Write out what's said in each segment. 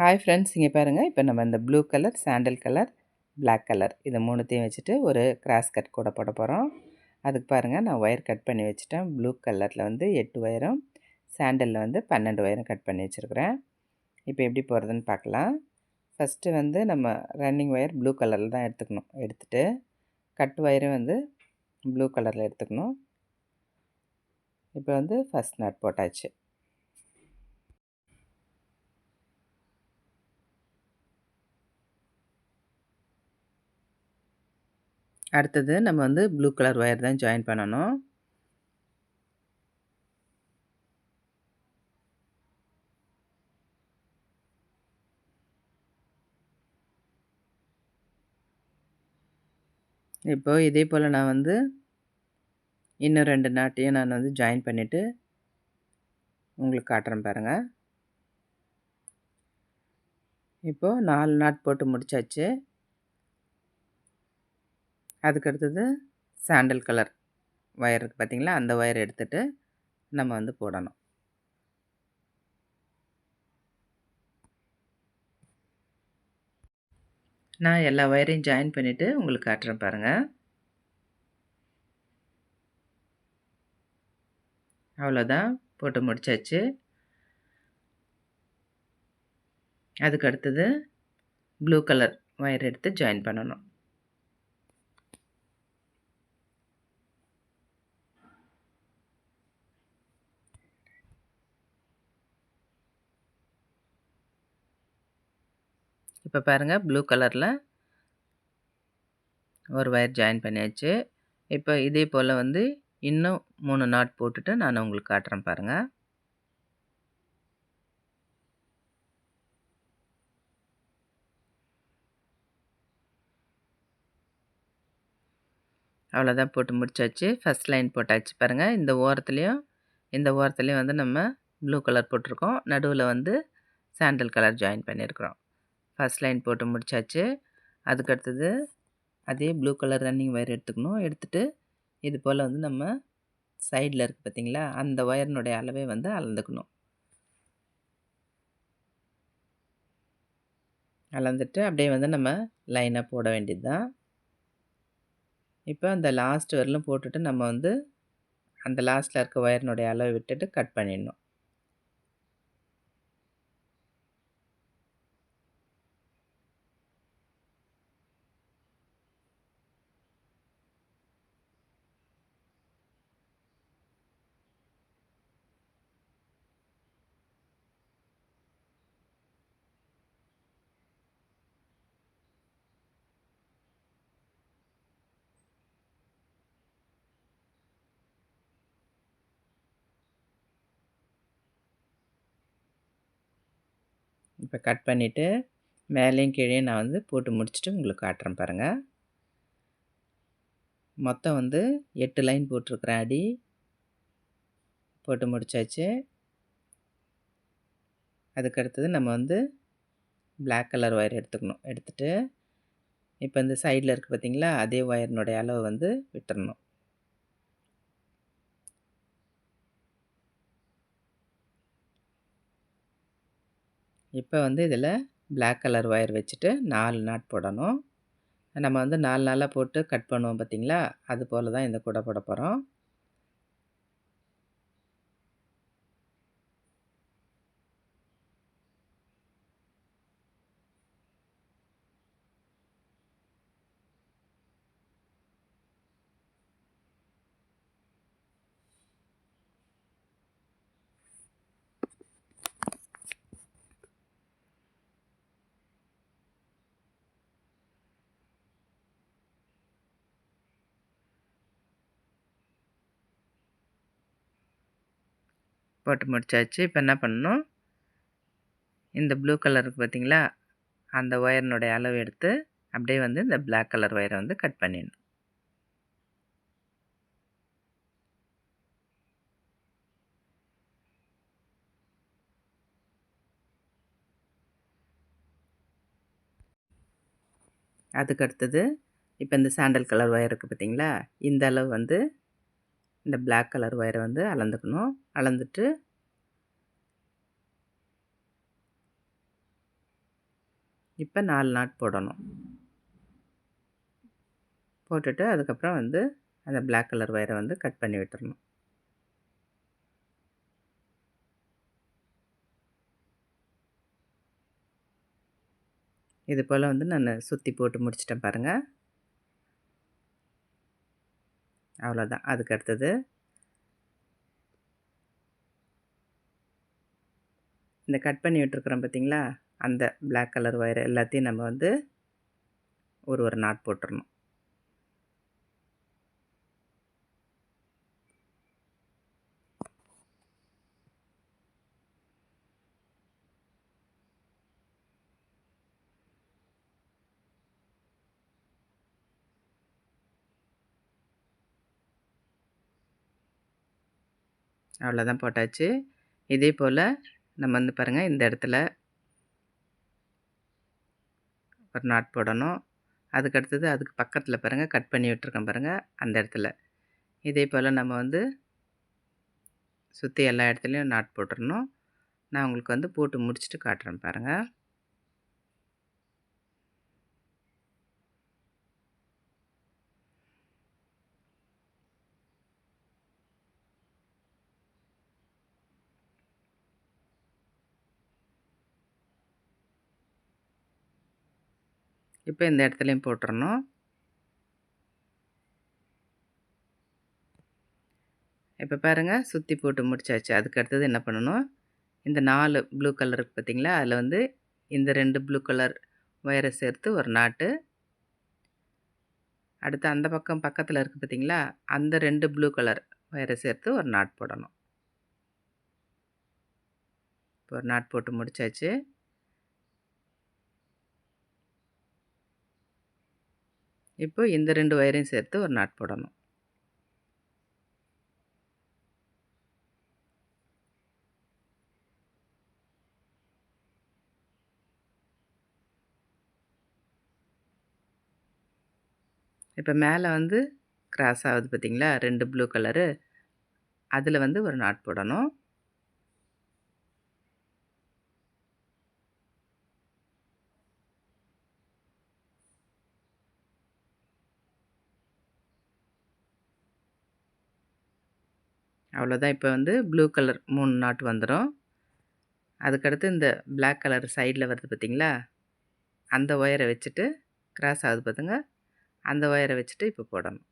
Hi friends இங்கே பாருங்கள் இப்போ நம்ம இந்த blue colour sandal colour black colour இது மூணுத்தையும் வச்சுட்டு ஒரு கிராஸ் கட் கூட போட போகிறோம் அதுக்கு பாருங்கள் நான் ஒயர் கட் பண்ணி வச்சுட்டேன். ப்ளூ கலரில் வந்து எட்டு ஒயரும் சாண்டலில் வந்து பன்னெண்டு ஒயரும் கட் பண்ணி வச்சுருக்குறேன். இப்போ எப்படி போகிறதுன்னு பார்க்கலாம் ஃபஸ்ட்டு வந்து நம்ம ரன்னிங் ஒயர் ப்ளூ கலரில் தான் எடுத்துக்கணும். எடுத்துகிட்டு கட் ஒயரும் வந்து ப்ளூ கலரில் எடுத்துக்கணும். இப்போ வந்து ஃபஸ்ட் நட் போட்டாச்சு. அடுத்தது நம்ம வந்து ப்ளூ கலர் ஒயர் தான் ஜாயின் பண்ணணும். இப்போது இதே போல் நான் வந்து இன்னும் ரெண்டு நாட்டையும் நான் வந்து ஜாயின் பண்ணிவிட்டு உங்களுக்கு காட்டுறேன் பாருங்கள் இப்போது நாலு நாட் போட்டு முடித்தாச்சு அதுக்கு அடுத்தது சாண்டல் கலர் ஒயர் இருக்குது பார்த்திங்களா அந்த ஒயர் எடுத்துகிட்டு நம்ம வந்து போடணும். நான் எல்லா ஒயரையும் ஜாயின் பண்ணிவிட்டு உங்களுக்கு காட்டுறேன் பாருங்கள் அவ்வளோதான் போட்டு முடிச்சாச்சு. அதுக்கு அடுத்தது ப்ளூ கலர் ஒயர் எடுத்து ஜாயின் பண்ணணும். இப்போ பாருங்கள் ப்ளூ கலரில் ஒரு ஒயர் ஜாயின் பண்ணியாச்சு. இப்போ இதே போல் வந்து இன்னும் மூணு நாட் போட்டுட்டு நான் உங்களுக்கு காட்டுறேன் பாருங்கள் அவ்வளோதான் போட்டு முடிச்சாச்சு. ஃபஸ்ட் லைன் போட்டாச்சு பாருங்கள் இந்த ஓரத்துலேயும் இந்த ஓரத்துலேயும் வந்து நம்ம ப்ளூ கலர் போட்டிருக்கோம். நடுவில் வந்து சாண்டல் கலர் ஜாயின் பண்ணியிருக்கிறோம். ஃபஸ்ட் லைன் போட்டு முடித்தாச்சு அதுக்கடுத்தது அதே ப்ளூ கலர் ரன்னிங் ஒயர் எடுத்துக்கணும். எடுத்துகிட்டு இது போல் வந்து நம்ம சைடில் இருக்குது பார்த்திங்களா அந்த ஒயரினுடைய அளவே வந்து அளந்துக்கணும். அளந்துட்டு அப்படியே வந்து நம்ம லைனாக போட வேண்டியது தான் இப்போ அந்த லாஸ்ட் வரலும் போட்டுட்டு நம்ம வந்து அந்த லாஸ்ட்டில் இருக்க ஒயரினுடைய அளவை விட்டுட்டு கட் பண்ணிடணும். இப்போ கட் பண்ணிவிட்டு மேலேயும் கீழே நான் வந்து போட்டு முடிச்சுட்டு உங்களுக்கு காட்டுறேன் பாருங்கள் மொத்தம் வந்து எட்டு லைன் போட்டிருக்குறேன் அடி. போட்டு முடித்தாச்சு அதுக்கடுத்தது நம்ம வந்து பிளாக் கலர் ஒயர் எடுத்துக்கணும். எடுத்துகிட்டு இப்போ இந்த சைடில் இருக்குது பார்த்திங்களா அதே ஒயரினுடைய அளவு வந்து விட்டுறணும். இப்போ வந்து இதில் பிளாக் கலர் ஒயர் வச்சுட்டு நாலு நாட் போடணும். நம்ம வந்து நாலு நாளாக போட்டு கட் பண்ணுவோம் பார்த்திங்களா? அது போல் தான் இந்த கூடை போட போகிறோம் போட்டு முடிச்சாச்சு. இப்போ என்ன பண்ணணும்? இந்த ப்ளூ கலருக்கு பார்த்திங்களா அந்த ஒயர்னுடைய அளவு எடுத்து அப்படியே வந்து இந்த பிளாக் கலர் ஒயரை வந்து கட் பண்ணிடணும். அதுக்கு அடுத்தது இப்போ இந்த சாண்டல் கலர் ஒயர் இருக்குது பார்த்திங்களா இந்த அளவு வந்து இந்த பிளாக் கலர் ஒயரை வந்து அளந்துக்கணும். அளந்துட்டு இப்போ நாலு நாட் போடணும். போட்டுட்டு அதுக்கப்புறம் வந்து அந்த பிளாக் கலர் ஒயரை வந்து கட் பண்ணி விட்டுறணும். இது போல் வந்து நான் சுற்றி போட்டு முடிச்சிட்டேன் பாருங்கள் அவ்வளோதான். அதுக்கு அடுத்தது இந்த கட் பண்ணி விட்டுருக்குறோம் பார்த்திங்களா? அந்த பிளாக் கலர் ஒயர் எல்லாத்தையும் நம்ம வந்து ஒரு ஒரு நாட் போட்டுடணும் அவ்வளோதான் போட்டாச்சு. இதே போல் நம்ம வந்து பாருங்கள் இந்த இடத்துல ஒரு நாட் போடணும். அதுக்கு அடுத்தது அதுக்கு பக்கத்தில் பாருங்கள் கட் பண்ணி விட்டுருக்கேன் பாருங்கள் அந்த இடத்துல. இதே போல் நம்ம வந்து சுற்றி எல்லா இடத்துலையும் நாட் போட்டுடணும் நான் உங்களுக்கு வந்து போட்டு முடிச்சுட்டு காட்டுறேன் பாருங்கள் இப்போ இந்த இடத்துலையும் போட்டுறணும். இப்போ பாருங்கள் சுற்றி போட்டு முடிச்சாச்சு. அதுக்கு அடுத்தது என்ன பண்ணணும்? இந்த நாலு ப்ளூ கலர் இருக்குது பார்த்திங்களா? அதில் வந்து இந்த ரெண்டு ப்ளூ கலர் ஒயரை சேர்த்து ஒரு நாட்டு. அடுத்து அந்த பக்கம் பக்கத்தில் இருக்குது பார்த்திங்களா? அந்த ரெண்டு ப்ளூ கலர் ஒயரை சேர்த்து ஒரு நாட் போடணும். இப்போ ஒரு நாட் போட்டு முடிச்சாச்சு. இப்போ இந்த ரெண்டு ஒயரையும் சேர்த்து ஒரு நாட் போடணும். இப்போ மேலே வந்து கிராஸ் ஆகுது பார்த்திங்களா? ரெண்டு ப்ளூ கலரு. அதில் வந்து ஒரு நாட் போடணும். அவ்வளோதான். இப்போ வந்து ப்ளூ கலர் மூணு நாட் வந்துடும் அதுக்கடுத்து இந்த பிளாக் கலர் சைடில் வருது பார்த்திங்களா? அந்த ஒயரை வச்சுட்டு கிராஸ் ஆகுது பார்த்துங்க அந்த ஒயரை வச்சுட்டு இப்போ போடணும்.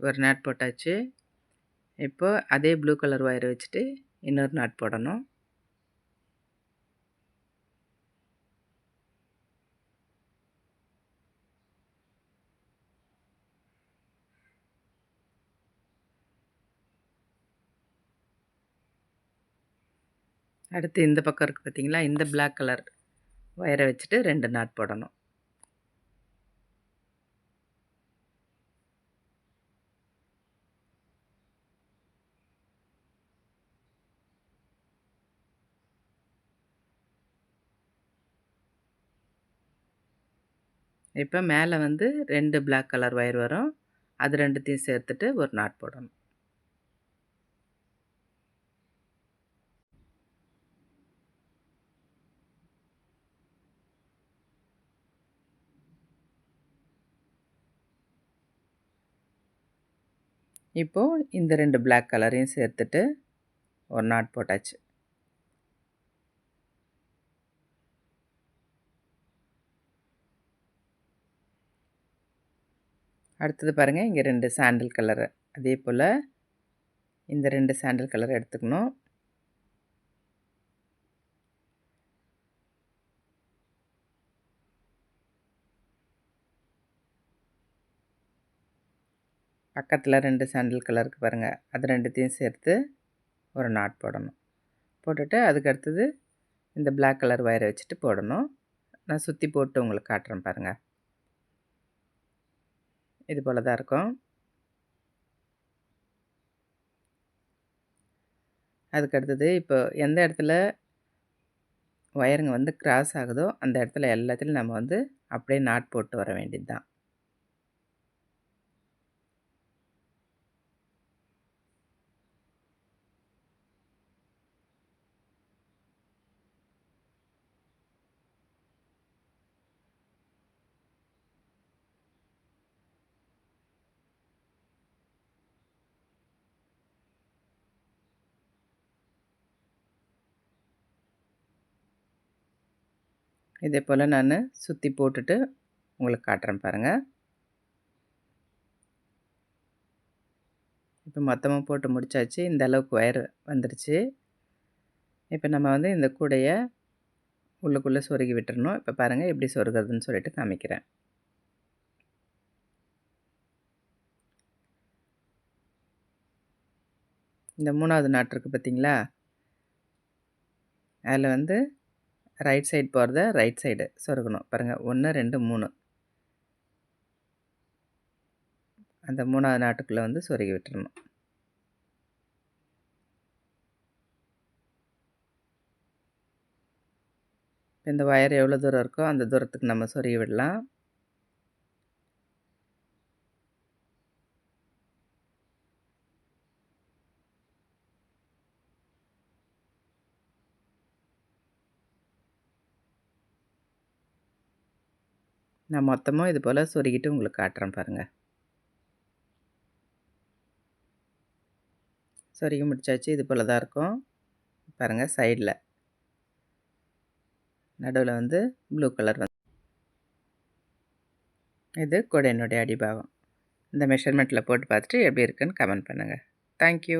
ஒரு நாட் போட்டாச்சு. இப்போது அதே ப்ளூ கலர் ஒயரை வச்சுட்டு இன்னொரு நாட் போடணும். அடுத்து இந்த பக்கம் இருக்குது பார்த்தீங்களா இந்த பிளாக் கலர் ஒயரை வச்சுட்டு ரெண்டு நாட் போடணும். இப்போ மேலே வந்து ரெண்டு பிளாக் கலர் ஒயர் வரும். அது ரெண்டுத்தையும் சேர்த்துட்டு ஒரு நாட் போடணும். இப்போது இந்த ரெண்டு பிளாக் கலரையும் சேர்த்துட்டு ஒரு நாட் போட்டாச்சு. அடுத்தது பாருங்கள் இங்கே ரெண்டு சாண்டில் கலரு அதே போல் இந்த ரெண்டு சாண்டில் கலர் எடுத்துக்கணும். பக்கத்தில் ரெண்டு சாண்டில் கலருக்கு பாருங்கள் அது ரெண்டுத்தையும் சேர்த்து ஒரு நாட் போடணும். போட்டுட்டு அதுக்கு அடுத்தது இந்த பிளாக் கலர் வயரை வச்சுட்டு போடணும். நான் சுற்றி போட்டு உங்களுக்கு காட்டுறேன் பாருங்கள் இது போல் தான் இருக்கும். அதுக்கு அடுத்தது இப்போ எந்த இடத்துல ஒயருங்க வந்து கிராஸ் ஆகுதோ அந்த இடத்துல எல்லாத்துலையும் நம்ம வந்து அப்படியே நாட் போட்டு வர வேண்டியது தான் இதே போல் நான் சுற்றி போட்டுட்டு உங்களுக்கு காட்டுறேன் பாருங்கள் இப்போ மொத்தமாக போட்டு முடித்தாச்சு இந்த அளவுக்கு ஒயர் வந்துடுச்சு இப்போ நம்ம வந்து இந்த கூடையை உள்ளுக்குள்ளே சொருகி விட்டுறணும். இப்போ பாருங்கள் எப்படி சொருகிறதுன்னு சொல்லிட்டு காமிக்கிறேன். இந்த மூணாவது நாட்டு இருக்குது அதில் வந்து ரைட் சைடு போகிறத ரைட் சைடு சொருகணும். பாருங்கள் ஒன்று ரெண்டு மூணு. அந்த மூணாவது நாட்டுக்குள்ளே வந்து சொருகி விட்டுறணும். இந்த ஒயர் எவ்வளோ தூரம் இருக்கோ அந்த தூரத்துக்கு நம்ம சொருகி விடலாம். நான் மொத்தமாக இது போல் சொருகிட்டு உங்களுக்கு காட்டுறேன் பாருங்கள் சொருகி முடிச்சாச்சு இது போல் தான் இருக்கும். பாருங்கள் சைடில் நடுவில் வந்து ப்ளூ கலர் வந்து. இது கொடையினுடைய அடிபாகம். இந்த மெஷர்மெண்ட்டில் போட்டு பார்த்துட்டு எப்படி இருக்குன்னு கமெண்ட் பண்ணுங்கள் தேங்க்யூ